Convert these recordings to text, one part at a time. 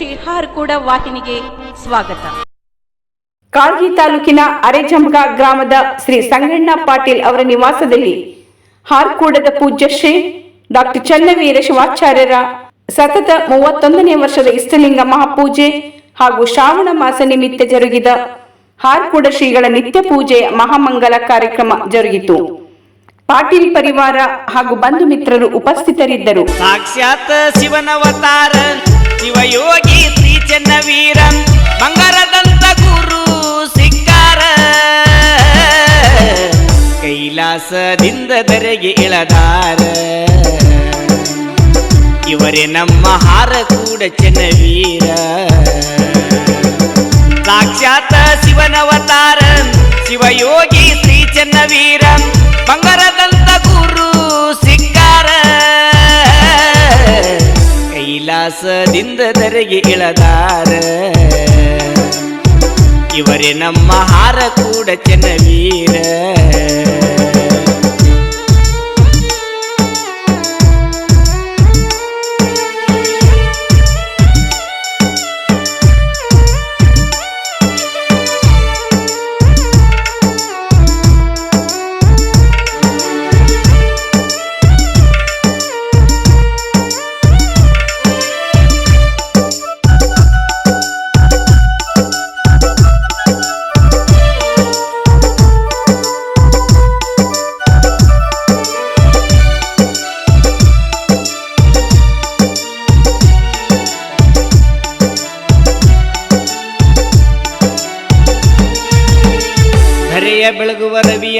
ಶ್ರೀ ಹಾರ್ಕೂಡ ವಾಹಿನಿಗೆ ಸ್ವಾಗತ. ಕಾಳ್ಗಿ ತಾಲೂಕಿನ ಅರೆಜಂಬಗ ಗ್ರಾಮದ ಶ್ರೀ ಸಂಗಣ್ಣ ಪಾಟೀಲ್ ಅವರ ನಿವಾಸದಲ್ಲಿ ಹಾರ್ಕೂಡದ ಪೂಜ್ಯ ಶ್ರೀ ಡಾಕ್ಟರ್ ಚನ್ನವೀರ ಶಿವಾಚಾರ್ಯರ ಸತತ ಮೂವತ್ತೊಂದನೇ ವರ್ಷದ ಇಷ್ಟಲಿಂಗ ಮಹಾಪೂಜೆ ಹಾಗೂ ಶ್ರಾವಣ ಮಾಸ ನಿಮಿತ್ತ ಜರುಗಿದ ಹಾರ್ಕೂಡ ಶ್ರೀಗಳ ನಿತ್ಯ ಪೂಜೆಯ ಮಹಾಮಂಗಲ ಕಾರ್ಯಕ್ರಮ ಜರುಗಿತು. ಪಾಟೀಲ್ ಪರಿವಾರ ಹಾಗೂ ಬಂಧು ಮಿತ್ರರು ಉಪಸ್ಥಿತರಿದ್ದರು. ಸಾಕ್ಷಾತ್ ಶಿವನವತಾರ. ಶಿವಯೋಗಿ ಶ್ರೀ ಚೆನ್ನವೀರ ಬಂಗಾರದಂತ ಗುರು ಸಿಕ್ಕಾರ. ಕೈಲಾಸದಿಂದ ತೆರೆಗೆ ಇಳದಾರ. ಇವರೇ ನಮ್ಮ ಹಾರ ಕೂಡ ಚೆನ್ನವೀರ. ಸಾಕ್ಷಾತ್ ಶಿವನವತಾರ ಶಿವಯೋಗಿ ಶ್ರೀ ಚೆನ್ನವೀರ ಬಂಗಾರದಂತ ಕೈಲಾಸದಿಂದ ಧರೆಗೆ ಇಳದಾರ. ಇವರೇ ನಮ್ಮ ಹಾರ ಕೂಡ ಚೆನ್ನವೀರ.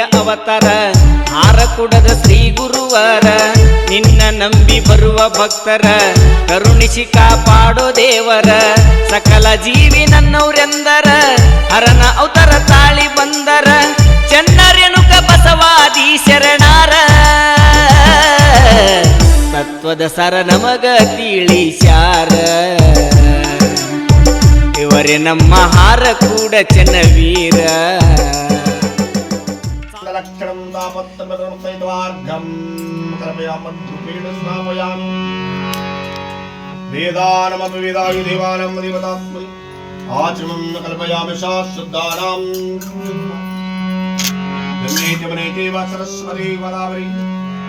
ಅವತಾರ. ಹಾರ ಕುಡದ ಶ್ರೀ ಗುರುವರ. ನಿನ್ನ ನಂಬಿ ಬರುವ ಭಕ್ತರ ಕರುಣಿಸಿ ಕಾಪಾಡೋ ದೇವರ. ಸಕಲ ಜೀವಿ ನನ್ನವರೆಂದರ. ಹರನ ಅವತಾರ ತಾಳಿ ಬಂದರ. ಚೆನ್ನರೆನುಕ ಬಸವಾದಿ ಶರಣಾರ. ತತ್ವದ ಸರ ನಮಗ ತಿಳಿಸ್ಯಾರ. ಇವರೇ ನಮ್ಮ ಹಾರ ಕೂಡ ಚೆನ್ನವೀರ. लक्षणं दापत्तमकर्मैद्वार्घं कर्मयामद्रुपेण स्नापयामि वेदानमपि वेदायु देवानं देवतात्मनि आचमं न कल्पयामि शाश्वतानां गङ्गे जमने चैव सरस्वती गोदावरी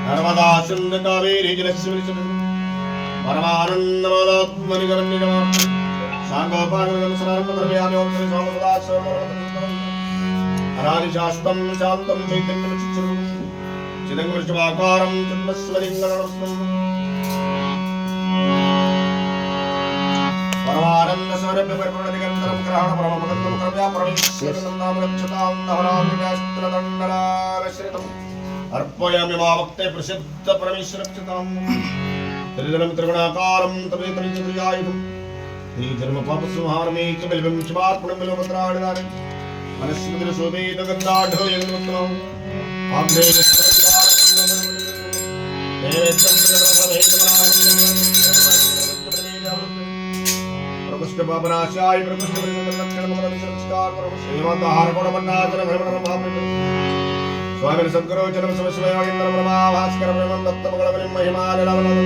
नर्मदा सिन्धु कावेरी जलस्मिनि परमानन्दमालात्मनि करण्यजमार्थं साङ्गोपागमनं सर्वकर्मयामि ओं श्री स्वामसदा सर्वमङ्गलम् അനാദിശാശ്വതം ശാന്തം വൈദ്യം ചിതം ശ്രീധർമ്മ പാപസുഹാരമേക്ക് ബലിപം ശിവാർപ്പണം ബലോപത്രാണിതാരം പ്രപുഷ്ടപാപനാശായി സ്വാമിന് സംകരോചനം സമസ്വയോഗീന്ദ്രപ്രഭാഭാസ്കരപ്രേമം ദത്തമകളവനും മഹിമാലവനും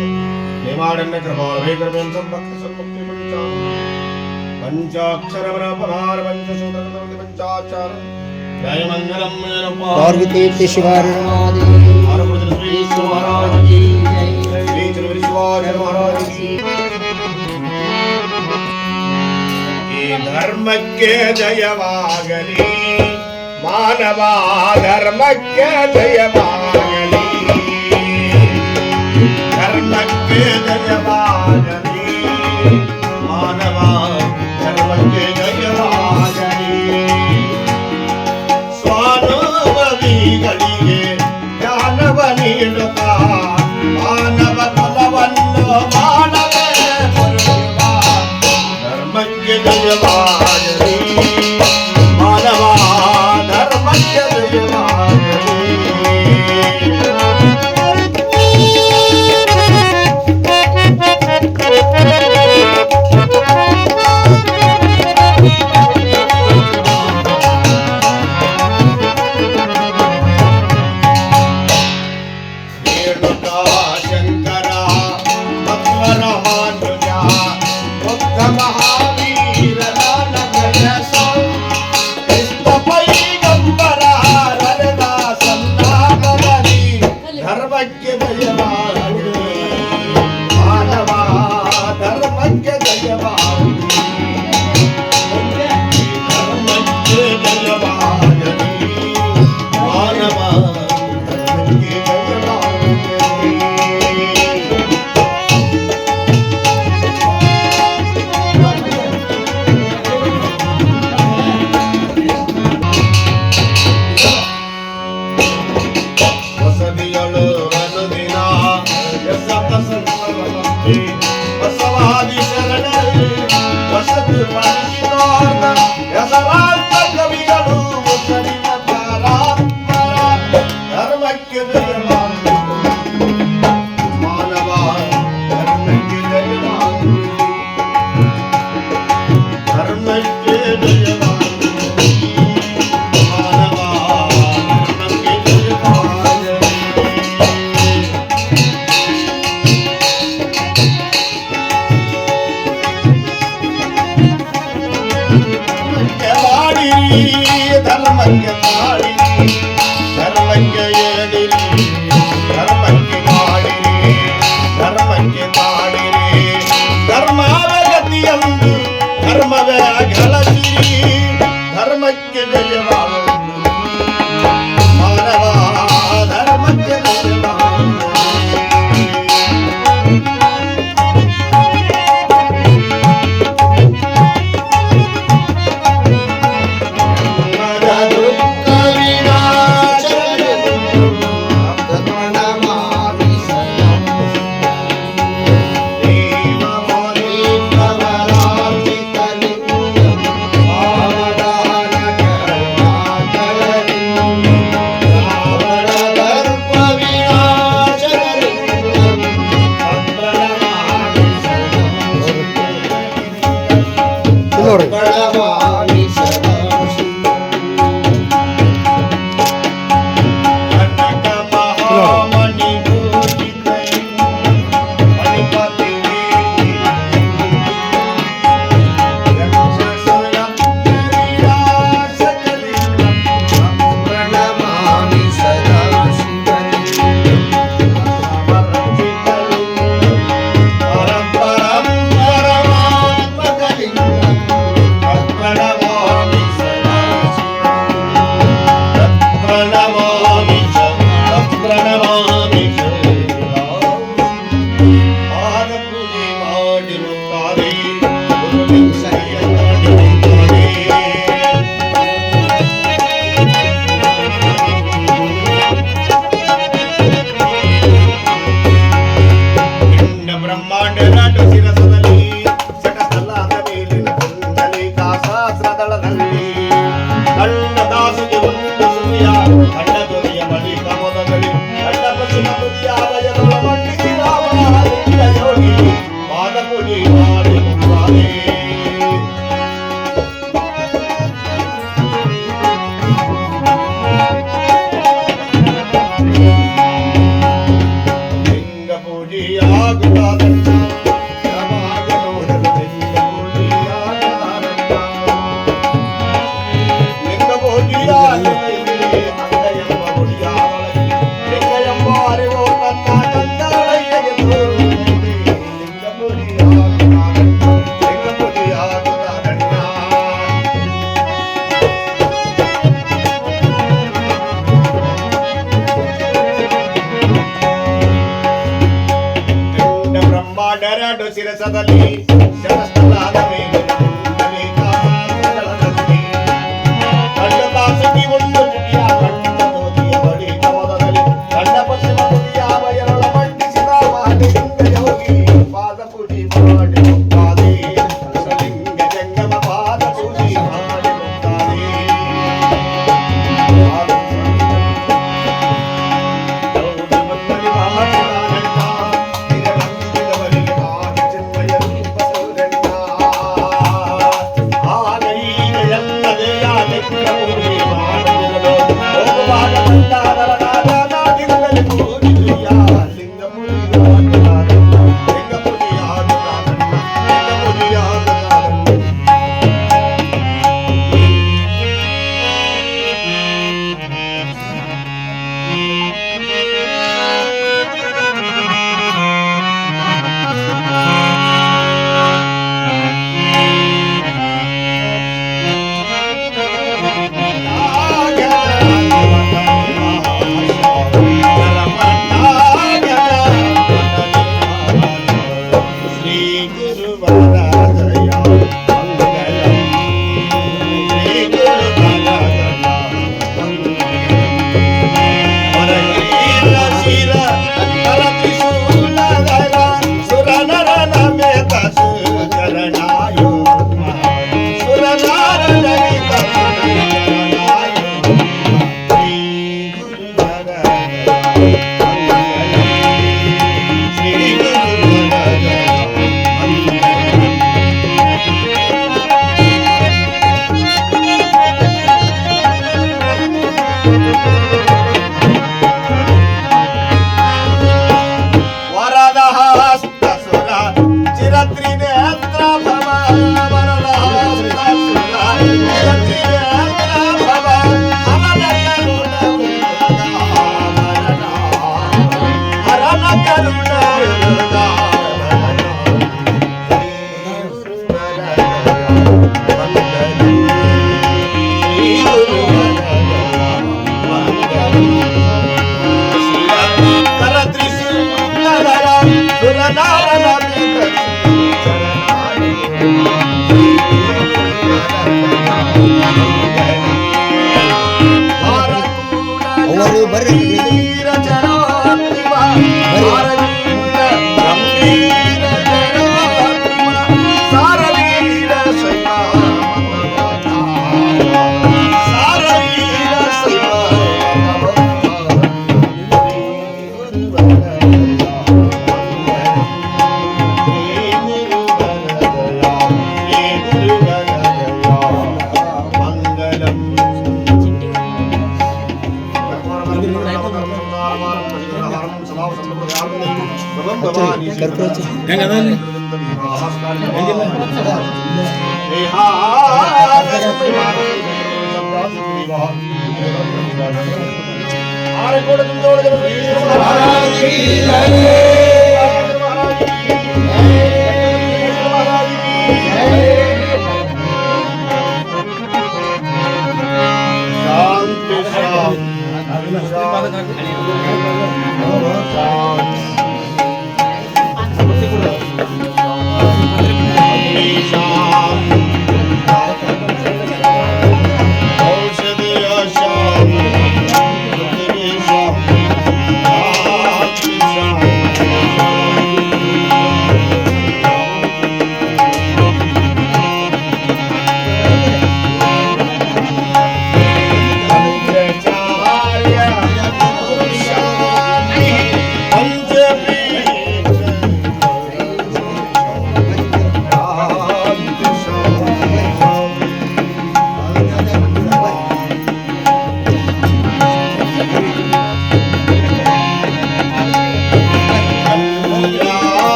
பார்வதி சிவாரி தர்மக்கே ஜயவாகலி மாணவா தர்மக்கே ஜயவாகலி தர்மக்கே ஜயவாகலி 新年快。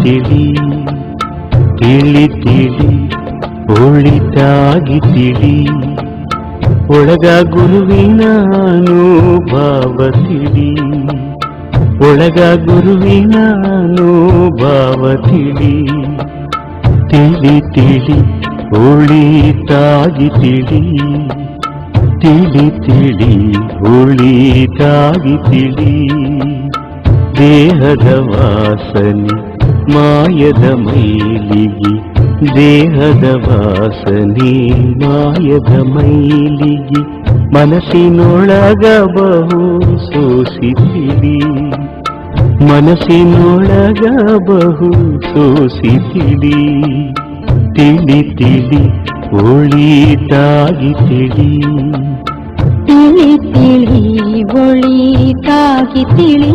ತಿಳಿ ತಿಳಿ ತಿಳಿ ಒಳಿತಾಗಿ ತಿಳಿ ಒಳಗ ಗುರುವಿನ ಅನುಭವ ತಿಳಿ ಒಳಗ ಗುರುವಿನ ಅನುಭವ ತಿಳಿ ತಿಳಿ ತಿಳಿ ಒಳಿತಾಗಿ ತಿಳಿ ತಿಳಿ ತಿಳಿ ಒಳಿತಾಗಿ ತಿಳಿ ದೇಹದ ವಾಸನೆ ಮಾಯದ ಮೈಲಿಗೆ ದೇಹದ ವಾಸನೆ ಮಾಯದ ಮೈಲಿಗೆ ಮನಸ್ಸಿನೊಳಗ ಬಹು ಸೋಸಿತಿಳಿ ಮನಸ್ಸಿನೊಳಗ ಬಹು ಸೋಸಿತಿಳಿ ತಿಳಿ ತಿಳಿ ಒಳಿತಾಗಿ ತಿಳಿ ತಿಳಿ ತಿಳಿ ಒಳಿತಾಗಿ ತಿಳಿ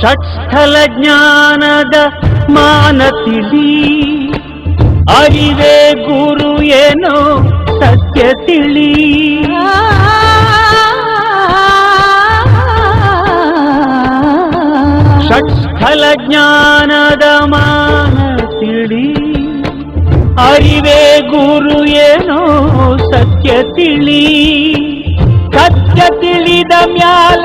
ಷಟ್ಸ್ಥಲ ಜ್ಞಾನದ ಮಾನ ತಿಳಿ ಅರಿವೇ ಗುರು ಏನೋ ಸತ್ಯ ತಿಳಿ. ಷಟ್ಸ್ಥಲ ಜ್ಞಾನದ ಮಾನ ತಿಳಿ ಅರಿವೇ ಗುರು ಏನೋ ಸತ್ಯ ತಿಳಿ. ಸತ್ಯ ತಿಳಿದ ಮ್ಯಾಲ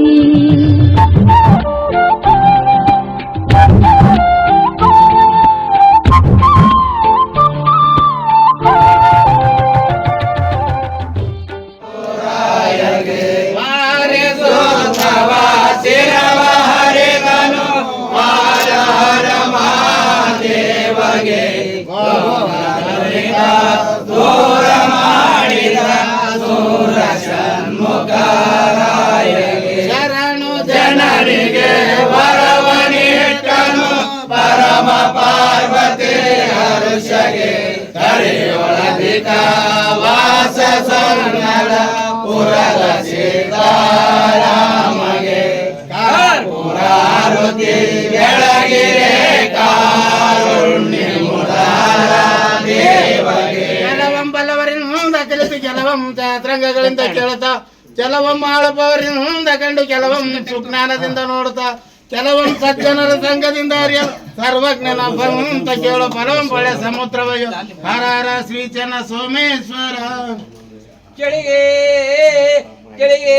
ಕೆಲವಂ ಬಲ್ಲವರಿಂದ ಕಲಿತು ಕೆಲವಂ ಚಾತ್ರಂಗಗಳಿಂದ ಕೇಳುತ್ತಾ, ಕೆಲವಂ ಆಳಪವರಿಂದ ಕಂಡು, ಕೆಲವಂ ಸುಜ್ಞಾನದಿಂದ ನೋಡುತ್ತಾ ಕೆಲವೊಂದು ಸಜ್ಜನರ ಸಂಘದಿಂದ ಅರಿಯಲು ಸರ್ವಜ್ಞನ ಅಂತ ಕೇಳು ಪರಂಪರೆ ಸಮುದ್ರವಯ್ಯ. ಹರ ಹರ ಶ್ರೀ ಚೆನ್ನ ಸೋಮೇಶ್ವರ. ಕೆಳಗೆ ಕೆಳಗೆ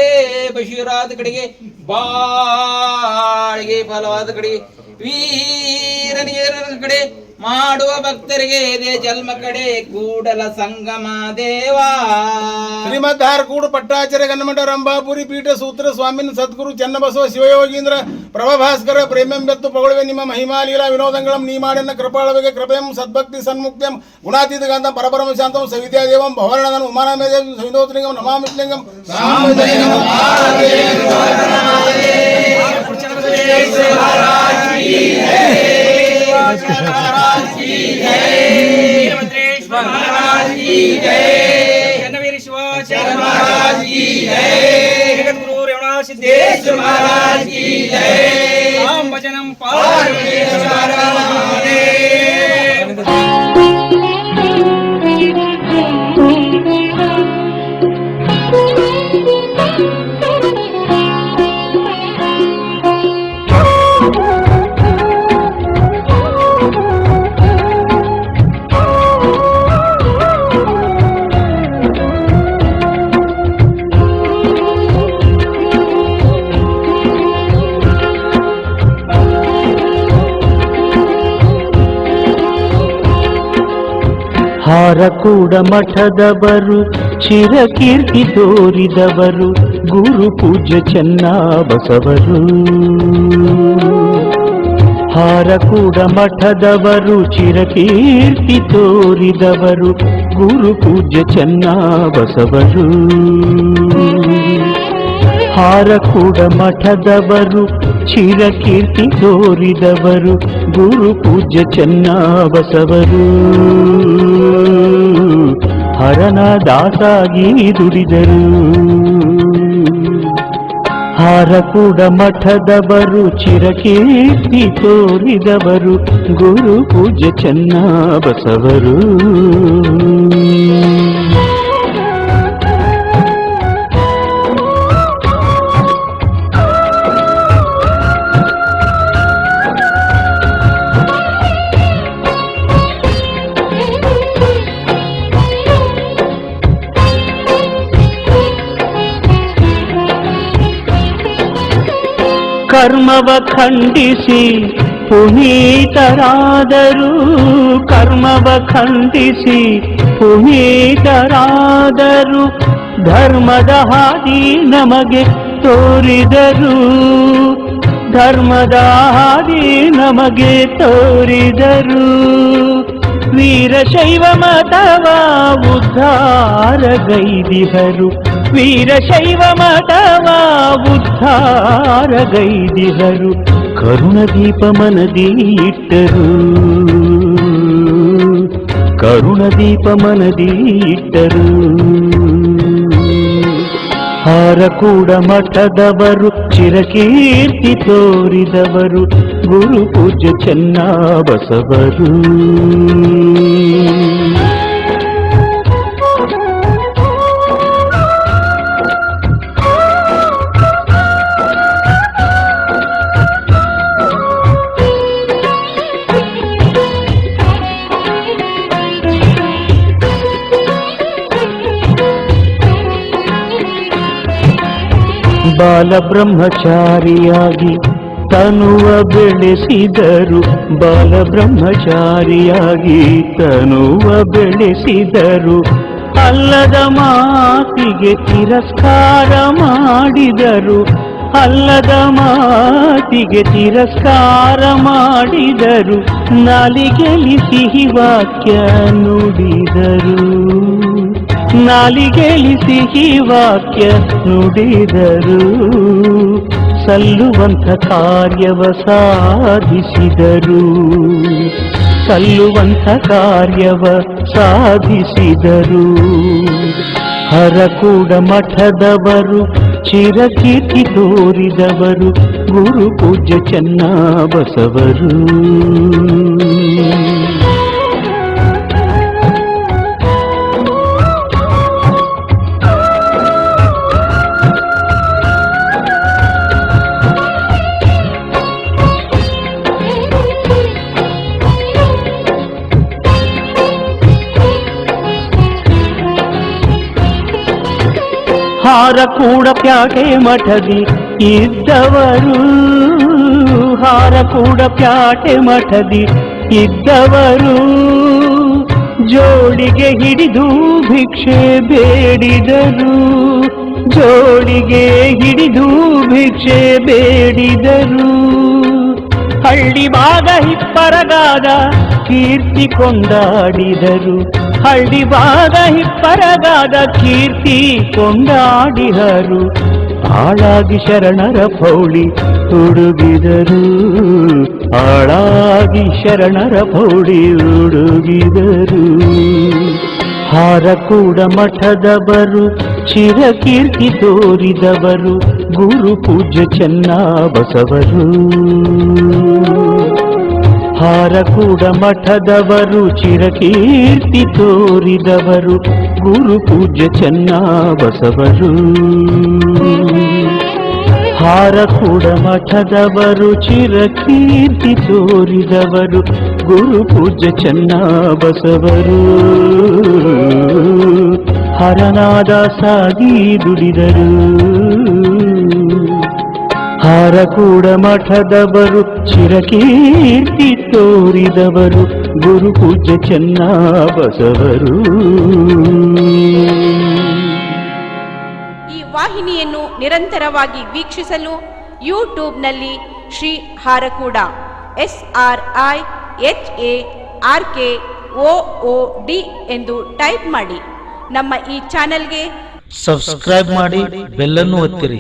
ಬಶೀರಾದ ಕಡೆಗೆ ಬಾಳಿಗೆ ಫಲವಾದ ಕಡೆಗೆ ವೀರನಿಗೆ ಕಡೆ ಮಾಡುವ ಭಕ್ತರಿಗೆ ಇದೆ ಜನ್ಮ ಕಡೆ ಕೂಡಲ ಸಂಗಮ ದೇವಾ ಶ್ರೀಮದ್ ಹಾರಕೂಡು ಪಟ್ಟಾಚಾರ್ಯ ಗನ್ನಮಠ ರಂಭಾಪುರಿ ಪೀಠ ಸೂತ್ರ ಸ್ವಾಮಿನ ಸದ್ಗುರು ಚನ್ನಬಸವ ಶಿವಯೋಗೀಂದ್ರ ಪ್ರಭಭಾಸ್ಕರ ಪ್ರೇಮೆಂಬೆತ್ತು ಪಗೊಳುವೆ ನಿಮ್ಮ ಮಹಿಮಾಲೀಲಾ ವಿನೋದಂಗಳಂ ನೀಮಾಡೆನ್ನ ಕೃಪಾಳವಿಗೆ ಕೃಪೆಯಂ ಸದ್ಭಕ್ತಿ ಸನ್ಮುಕ್ತಿಯಂ ಗುಣಾತೀತ ಗಾಂಧಂ ಪರಪರಮ ಶಾಂತಂ ಸವಿದ್ಯಾ ದೇವಂ ಭವರಣದಂ ಉಮಾನಮೇದೇವಂ ಸವಿನೋತ್ಲಿಂಗಂ ನಮಾಮಿತ್ಲಿಂಗಂ ಚನ್ನವೀರ महाराज की जय राम भजनम पार्वती ಹಾರಕೂಡ ಮಠದವರು ಚಿರಕೀರ್ತಿ ತೋರಿದವರು, ಗುರು ಪೂಜ್ಯ ಚೆನ್ನಬಸವರು ಹಾರಕೂಡ ಮಠದವರು ಚಿರಕೀರ್ತಿ ತೋರಿದವರು, ಗುರು ಪೂಜ್ಯ ಚೆನ್ನಬಸವರು ಹಾರಕೂಡ ಮಠದವರು ಚಿರಕೀರ್ತಿ ತೋರಿದವರು, ಗುರು ಪೂಜ್ಯ ಚೆನ್ನಬಸವರು. ಹರನ ದಾಸಾಗಿ ದುಡಿದರು. ಹಾರಕೂಡ ಮಠದವರು ಚಿರಕೀರ್ತಿ ತೋರಿದವರು, ಗುರು ಪೂಜ್ಯ ಚೆನ್ನಬಸವರು. ಕರ್ಮವ ಖಂಡಿಸಿ ಪುನೀತರಾದರು. ಕರ್ಮವ ಖಂಡಿಸಿ ಪುನೀತರಾದರು. ಧರ್ಮದ ಹಾದಿ ನಮಗೆ ತೋರಿದರು. ಧರ್ಮದ ಹಾದಿ ನಮಗೆ ತೋರಿದರು. ವೀರಶೈವ ಮತವ ಉದ್ಧಾರಗೈದಿಹರು. ವೀರಶೈವ ಮತವ ಉದ್ಧಾರಗೈದಿಹರು ಕರುಣದೀಪ ಮನದಿ ಇಟ್ಟರು ಕರುಣದೀಪ ಮನದಿ ಇಟ್ಟರು ಹಾರಕೂಡ ಮಠದವರು ಚಿರಕೀರ್ತಿ ತೋರಿದವರು ಗುರು ಪೂಜ್ಯ ಚೆನ್ನಬಸವರು ಬಾಲಬ್ರಹ್ಮಚಾರಿಯಾಗಿ ತನುವ ಬೆಳೆಸಿದರು. ಬಾಲ ಬ್ರಹ್ಮಚಾರಿಯಾಗಿ ತನುವ ಬೆಳೆಸಿದರು. ಅಲ್ಲದ ಮಾತಿಗೆ ತಿರಸ್ಕಾರ ಮಾಡಿದರು. ಅಲ್ಲದ ಮಾತಿಗೆ ತಿರಸ್ಕಾರ ಮಾಡಿದರು. ನಾಲಿಗೆಲಿ ಸಿಹಿ ವಾಕ್ಯ ನುಡಿದರು. ನಾಲಿಗೆಲಿ ಸಿಹಿ ವಾಕ್ಯ ನುಡಿದರು ಸಲ್ಲುವಂಥ ಕಾರ್ಯವ ಸಾಧಿಸಿದರು ಸಲ್ಲುವಂಥ ಕಾರ್ಯವ ಸಾಧಿಸಿದರು ಹರಕೂಡ ಮಠದವರು ಚಿರಕೀರ್ತಿ ತೋರಿದವರು ಗುರು ಪೂಜ್ಯ ಚೆನ್ನಬಸವರು ಹಾರಕೂಡ ಪ್ಯಾಟೆ ಮಠದಿ ಇದ್ದವರು ಹಾರಕೂಡ ಪ್ಯಾಟೆ ಮಠದಿ ಇದ್ದವರು. ಜೋಡಿಗೆ ಹಿಡಿದು ಭಿಕ್ಷೆ ಬೇಡಿದರು ಜೋಡಿಗೆ ಹಿಡಿದು ಭಿಕ್ಷೆ ಬೇಡಿದರು. ಹಳ್ಳಿ ಭಾಗ ಹಿಪ್ಪರಗಾದ ಕೀರ್ತಿ ಕೊಂಡಾಡಿದರು. ಹಳ್ಳಿ ಭಾಗ ಹಿಪ್ಪರಗಾದ ಕೀರ್ತಿ ಕೊಂಡಾಡಿಹರು ಆಳಾಗಿ ಶರಣರ ಪೌಳಿ ಹುಡುಗಿದರು ಆಳಾಗಿ ಶರಣರ ಪೌಳಿ ಹುಡುಗಿದರು ಹಾರಕೂಡ ಮಠದವರು ಚಿರಕೀರ್ತಿ ತೋರಿದವರು, ಗುರು ಪೂಜ್ಯ ಚೆನ್ನಬಸವರು. ಹಾರಕೂಡ ಮಠದವರು ಚಿರಕೀರ್ತಿ ತೋರಿದವರು ಗುರು ಪೂಜ್ಯ ಚೆನ್ನಬಸವರು ಹಾರಕೂಡ ಮಠದವರು ಚಿರಕೀರ್ತಿ ತೋರಿದವರು ಗುರು ಪೂಜ್ಯ ಚೆನ್ನಬಸವರು ಹರನಾದ ಸಾಗಿ ದುಡಿದರು ಹಾರಕೂಡ ಮಠದವರು ಚಿರಕೀರ್ತಿ ತೋರಿದವರು ಗುರು ಪೂಜ್ಯ ಚೆನ್ನಬಸವರು ಈ ವಾಹಿನಿಯನ್ನು ನಿರಂತರವಾಗಿ ವೀಕ್ಷಿಸಲು ಯೂಟ್ಯೂಬ್ನಲ್ಲಿ Shri Harakuda S R I H A R K O O D ಎಂದು ಟೈಪ್ ಮಾಡಿ. ನಮ್ಮ ಈ ಚಾನೆಲ್ಗೆ ಸಬ್ಸ್ಕ್ರೈಬ್ ಮಾಡಿ ಬೆಲ್ಲನ್ನು ಒತ್ತಿರಿ.